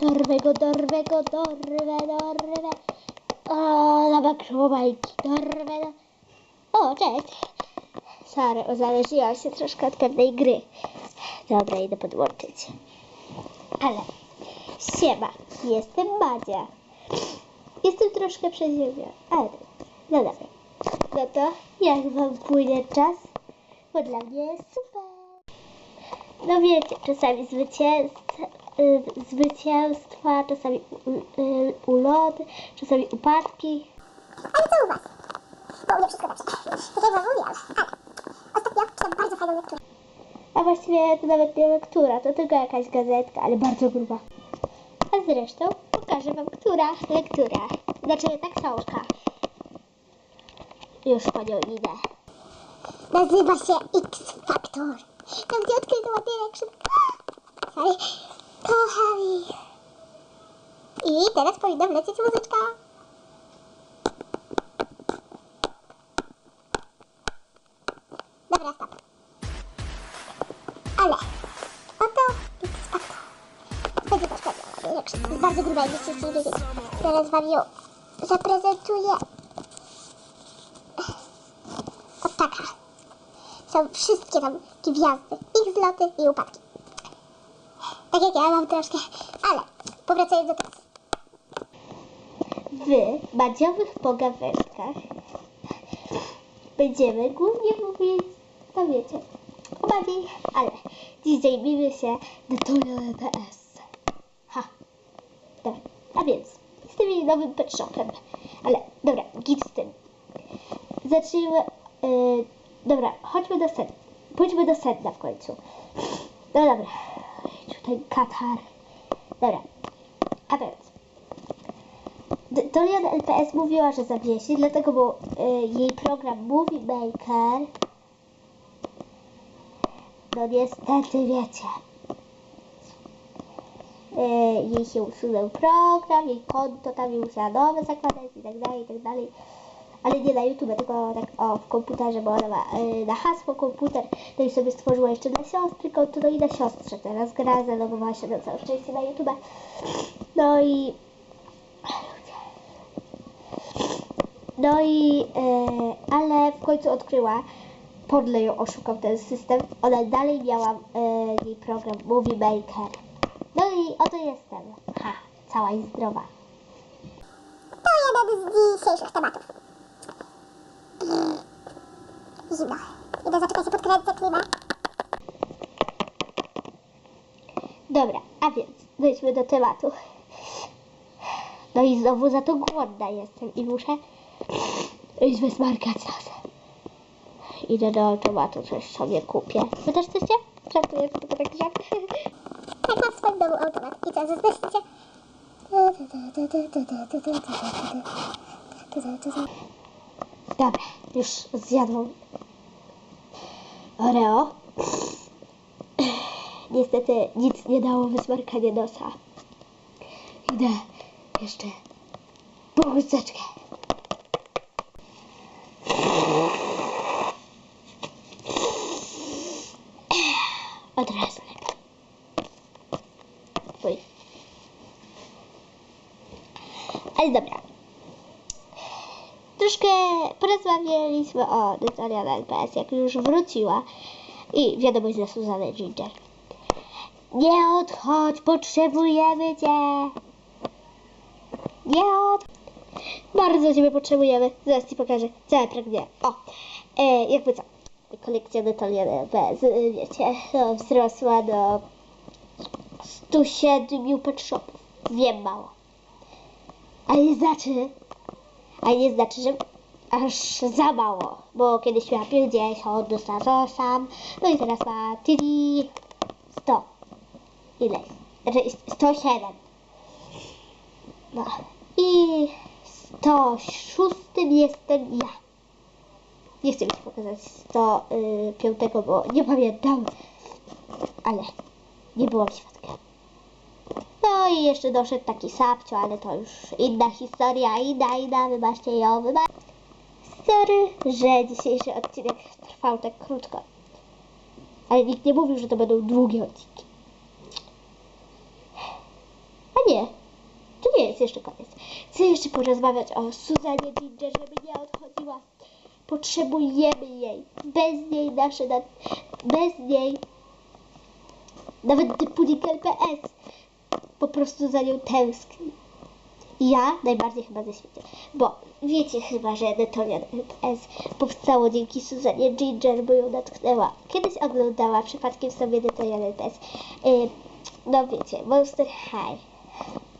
Dorwę go, dorwę go, dorwę. O, dobra, krzyłobajki, dorwę. do- O, cześć. Sorry, uzależniłam się troszkę od pewnej gry. Dobra, idę podłączyć. Ale, siema, jestem Madzia. Jestem troszkę przeziębiona, ale no dobra. No to, jak wam płynie czas? Bo dla mnie jest super. No wiecie, czasami zwycięstwa, y, zwycięstwa czasami y, y, uloty, czasami upadki. Ale co u was? Bo u mnie wszystko dobrze. Tak jak wam mówiłam. Ale ostatnio czytam bardzo fajną lekturę. A właściwie to nawet nie lektura, to tylko jakaś gazetka, ale bardzo gruba. Zresztą pokażę wam, która lektura. Znaczy ta książka. Już po nią idę. Nazywa się X Factor. Tam gdzie odkryto One Direction. I teraz powinna wlecieć muzyczka. Dobra, stop. Ale Direction. Jest bardzo gruba, jakbyście chcieli wiedzieć. Teraz wam ją zaprezentuję. O taka. Są wszystkie tam gwiazdy, ich zloty i upadki. Tak jak ja mam troszkę, ale powracając do teraz. W badziowych pogawędkach będziemy głównie mówić, no wiecie, o badziej, ale dziś zajmijmy się Detonią PS. Ha, dobra, a więc z tym nowym pet shopem, ale dobra, git z tym. Zacznijmy, yy, dobra, chodźmy do sedna, pójdźmy do sedna w końcu. No dobra, tutaj Katar, dobra, a więc Dorian LPS mówiła, że zawiesi, dlatego bo y, jej program Movie Maker no niestety wiecie jej się usunął program, jej konto tam jej musiała nowe zakładać i tak dalej, i tak dalej. Ale nie na YouTube, tylko tak o w komputerze, bo ona ma y, na hasło komputer, no i sobie stworzyła jeszcze dla siostry konto, no i na siostrze teraz gra, zalogowała się na całe szczęście na YouTube. No i No i, e, ale w końcu odkryła, podle ją oszukał ten system, ona dalej miała e, jej program Movie Maker. I oto jestem, ha, cała i zdrowa. To jeden z dzisiejszych tematów. Zimno. Idę zaczekać się podkręcę klimę. Dobra, a więc wejdźmy do tematu. No i znowu za to głodna jestem i muszę iść wysmarkać nos. Idę do automatu, coś sobie kupię. Wy też chcecie? Żartuję, to tylko tak żart. Tak mam w swoim domu automat. I co, zazdrościcie? Dobra, już zjadłam Oreo. Niestety nic nie dało wysmarkanie nosa. Idę jeszcze po chusteczkę. Od razu. Fuj. Ale dobra. Troszkę porozmawialiśmy o Natalia na LPS, jak już wróciła. I wiadomość dla Suzanny Ginger. Nie odchodź, potrzebujemy cię. Nie od... Bardzo ciebie potrzebujemy. Zaraz ci pokażę. Całe pragnie. O, e, jakby co? Kolekcja Natalia na LPS, wiecie, no, wzrosła do 107 pet shopów. Wiem mało. Ale nie znaczy, ale nie znaczy, że aż za mało, bo kiedyś miała 50, dostała sam, no i teraz ma tili 100. Ile? Znaczy 107. No. I 106 jestem ja. Nie chcę mi pokazać 105, bo nie pamiętam, ale nie byłam świadkiem. I jeszcze doszedł taki sapcio, ale to już inna historia, inna, inna, wybaczcie ją, wybaczcie. Sorry, że dzisiejszy odcinek trwał tak krótko. Ale nikt nie mówił, że to będą długie odcinki. A nie, to nie jest jeszcze koniec. Chcę jeszcze porozmawiać o Suzanie Ginger, żeby nie odchodziła. Potrzebujemy jej. Bez niej nasze, na... bez niej nawet typunik.pl.ps po prostu za nią tęskni. Ja najbardziej chyba ze świecie. Bo wiecie chyba, że Netonian.pl.s powstało dzięki Suzanie Ginger, bo ją natknęła. Kiedyś oglądała przypadkiem sobie Netonian.pl.s. Yy, no wiecie, Monster High.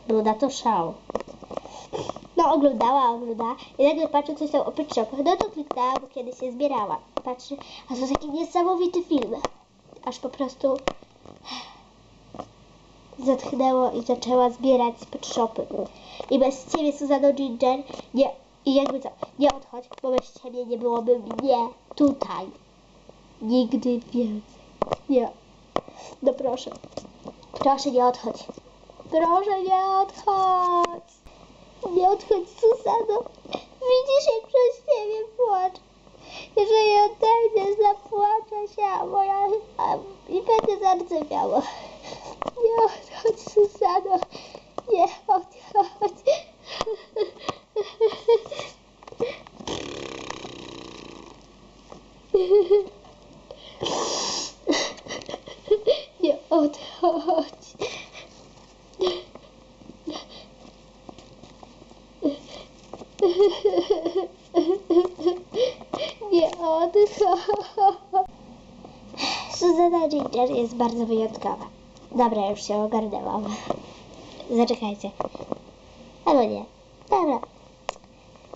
Był na to szał. No oglądała, oglądała i nagle patrzę coś tam o Pet Shopach. No to kliknęła, bo kiedyś się zbierała. Patrzy, a to taki niesamowity film. Aż po prostu zatchnęło i zaczęła zbierać Shopy. I bez ciebie, Suzano Ginger, nie, i jakby co, nie odchodź, bo bez ciebie nie byłoby mnie tutaj. Nigdy więcej. Nie. No proszę. Proszę nie odchodź. Proszę nie odchodź. Nie odchodź, Susano. Widzisz, jak przez ciebie płacz. Jeżeli odejdziesz, zapłaczę się, a moja... A, I będę zardzewiała. Nie odchodź, Susano. Nie odchodź. Nie odchodź. Nie odchodź. Suzana Ginger jest bardzo wyjątkowa. Dobra, już się ogarnęłam. Zaczekajcie. Albo nie. Dobra.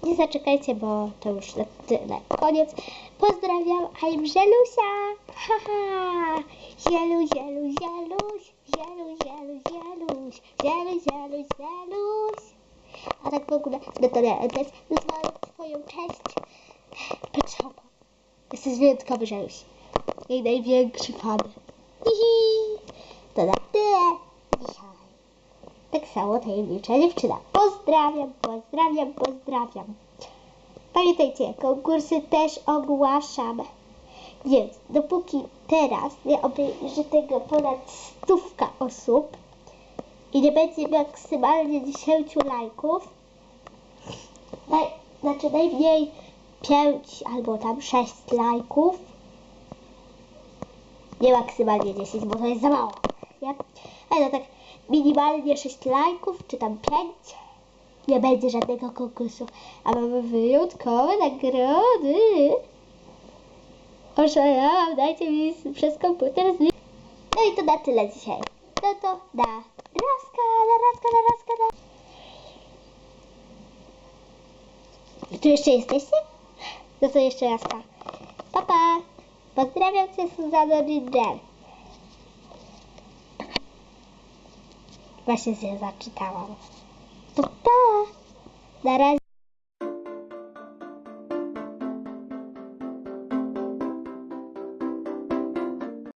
Nie zaczekajcie, bo to już na tyle. Koniec. Pozdrawiam, I'm Żelusia. Haha. Zielu, zielu, zieluś. Zielu, zielu, zieluś. Zielu, zielu, zieluś. A tak w ogóle, no to nie, to jest twoją cześć. Pet Shopa. Jesteś wyjątkowy, Żeluś. Jej największy fan. Hihi. To na tyle dzisiaj. Tak samo tajemnicza dziewczyna. Pozdrawiam, pozdrawiam, pozdrawiam. Pamiętajcie, konkursy też ogłaszam. Więc dopóki teraz nie obejrzy tego ponad stówka osób i nie będzie maksymalnie 10 lajków, naj, znaczy najmniej 5 albo tam 6 lajków, nie maksymalnie 10, bo to jest za mało. Nie? No tak minimalnie 6 lajków, czy tam 5. Nie będzie żadnego konkursu. A mamy wyjątkowe nagrody. Oszalałam, dajcie mi przez komputer z... No i to na tyle dzisiaj. No to na raska, na raska, na raska, na... Wy tu jeszcze jesteście? No to jeszcze raska. Pa, pa. Pozdrawiam cię, Suzano Ginger. Właśnie się zaczytałam. To! Na razie.